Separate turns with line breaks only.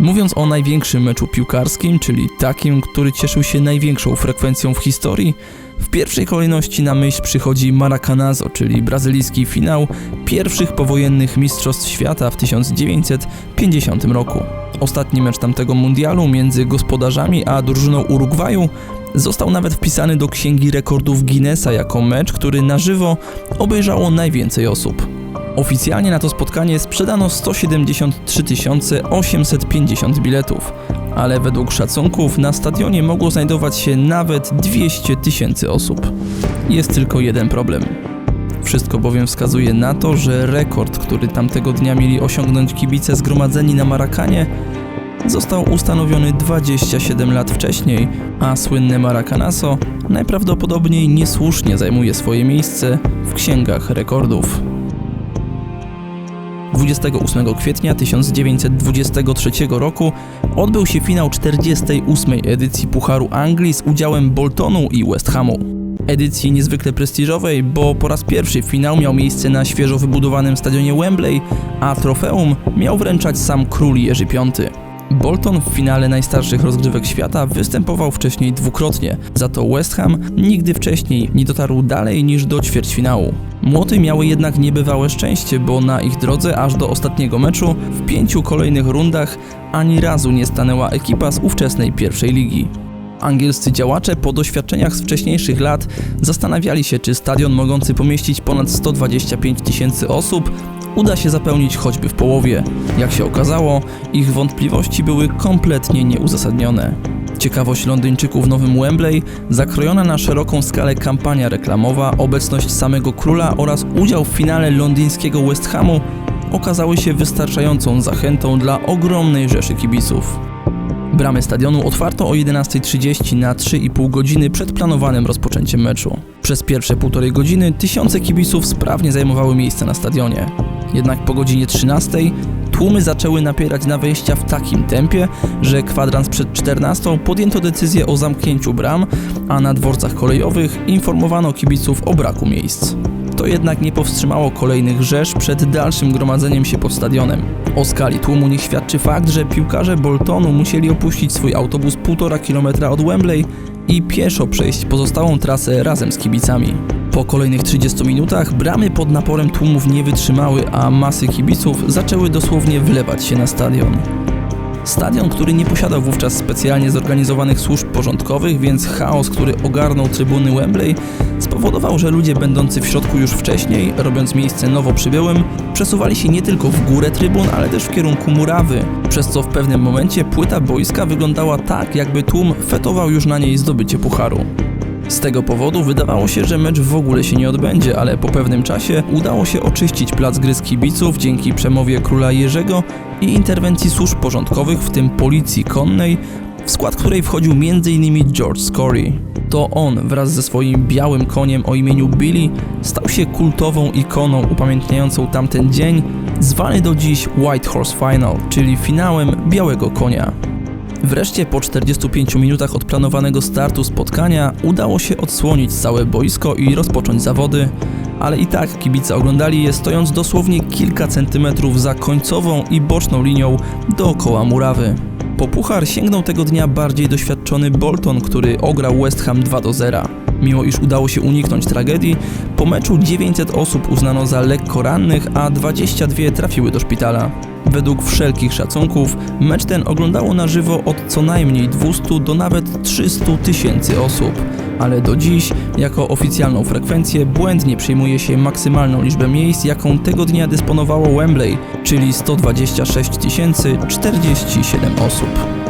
Mówiąc o największym meczu piłkarskim, czyli takim, który cieszył się największą frekwencją w historii, w pierwszej kolejności na myśl przychodzi Maracanazo, czyli brazylijski finał pierwszych powojennych Mistrzostw Świata w 1950 roku. Ostatni mecz tamtego mundialu między gospodarzami a drużyną Urugwaju został nawet wpisany do Księgi Rekordów Guinnessa jako mecz, który na żywo obejrzało najwięcej osób. Oficjalnie na to spotkanie sprzedano 173 850 biletów, ale według szacunków na stadionie mogło znajdować się nawet 200 tysięcy osób. Jest tylko jeden problem. Wszystko bowiem wskazuje na to, że rekord, który tamtego dnia mieli osiągnąć kibice zgromadzeni na Marakanie, został ustanowiony 27 lat wcześniej, a słynne Maracanazo najprawdopodobniej niesłusznie zajmuje swoje miejsce w księgach rekordów. 28 kwietnia 1923 roku odbył się finał 48. edycji Pucharu Anglii z udziałem Boltonu i West Hamu. Edycji niezwykle prestiżowej, bo po raz pierwszy finał miał miejsce na świeżo wybudowanym stadionie Wembley, a trofeum miał wręczać sam król Jerzy V. Bolton w finale najstarszych rozgrywek świata występował wcześniej dwukrotnie, za to West Ham nigdy wcześniej nie dotarł dalej niż do ćwierćfinału. Młoty miały jednak niebywałe szczęście, bo na ich drodze aż do ostatniego meczu w pięciu kolejnych rundach ani razu nie stanęła ekipa z ówczesnej pierwszej ligi. Angielscy działacze po doświadczeniach z wcześniejszych lat zastanawiali się, czy stadion mogący pomieścić ponad 125 tysięcy osób uda się zapełnić choćby w połowie. Jak się okazało, ich wątpliwości były kompletnie nieuzasadnione. Ciekawość Londyńczyków w nowym Wembley, zakrojona na szeroką skalę kampania reklamowa, obecność samego króla oraz udział w finale londyńskiego West Hamu okazały się wystarczającą zachętą dla ogromnej rzeszy kibiców. Bramy stadionu otwarto o 11.30 na 3,5 godziny przed planowanym rozpoczęciem meczu. Przez pierwsze półtorej godziny tysiące kibiców sprawnie zajmowały miejsce na stadionie. Jednak po godzinie 13 tłumy zaczęły napierać na wejścia w takim tempie, że kwadrans przed 14 podjęto decyzję o zamknięciu bram, a na dworcach kolejowych informowano kibiców o braku miejsc. To jednak nie powstrzymało kolejnych rzesz przed dalszym gromadzeniem się pod stadionem. O skali tłumu nie świadczy fakt, że piłkarze Boltonu musieli opuścić swój autobus 1,5 km od Wembley i pieszo przejść pozostałą trasę razem z kibicami. Po kolejnych 30 minutach bramy pod naporem tłumów nie wytrzymały, a masy kibiców zaczęły dosłownie wlewać się na stadion. Stadion, który nie posiadał wówczas specjalnie zorganizowanych służb porządkowych, więc chaos, który ogarnął trybuny Wembley, spowodował, że ludzie będący w środku już wcześniej, robiąc miejsce nowo przybyłym, przesuwali się nie tylko w górę trybun, ale też w kierunku murawy, przez co w pewnym momencie płyta boiska wyglądała tak, jakby tłum fetował już na niej zdobycie pucharu. Z tego powodu wydawało się, że mecz w ogóle się nie odbędzie, ale po pewnym czasie udało się oczyścić plac gry z kibiców dzięki przemowie króla Jerzego i interwencji służb porządkowych, w tym policji konnej, w skład której wchodził m.in. George Scory. To on wraz ze swoim białym koniem o imieniu Billy stał się kultową ikoną upamiętniającą tamten dzień, zwany do dziś White Horse Final, czyli finałem białego konia. Wreszcie po 45 minutach od planowanego startu spotkania udało się odsłonić całe boisko i rozpocząć zawody, ale i tak kibice oglądali je stojąc dosłownie kilka centymetrów za końcową i boczną linią dookoła murawy. Po puchar sięgnął tego dnia bardziej doświadczony Bolton, który ograł West Ham 2 do 0. Mimo iż udało się uniknąć tragedii, po meczu 900 osób uznano za lekko rannych, a 22 trafiły do szpitala. Według wszelkich szacunków mecz ten oglądało na żywo od co najmniej 200 do nawet 300 tysięcy osób, ale do dziś jako oficjalną frekwencję błędnie przyjmuje się maksymalną liczbę miejsc, jaką tego dnia dysponowało Wembley, czyli 126 047 osób.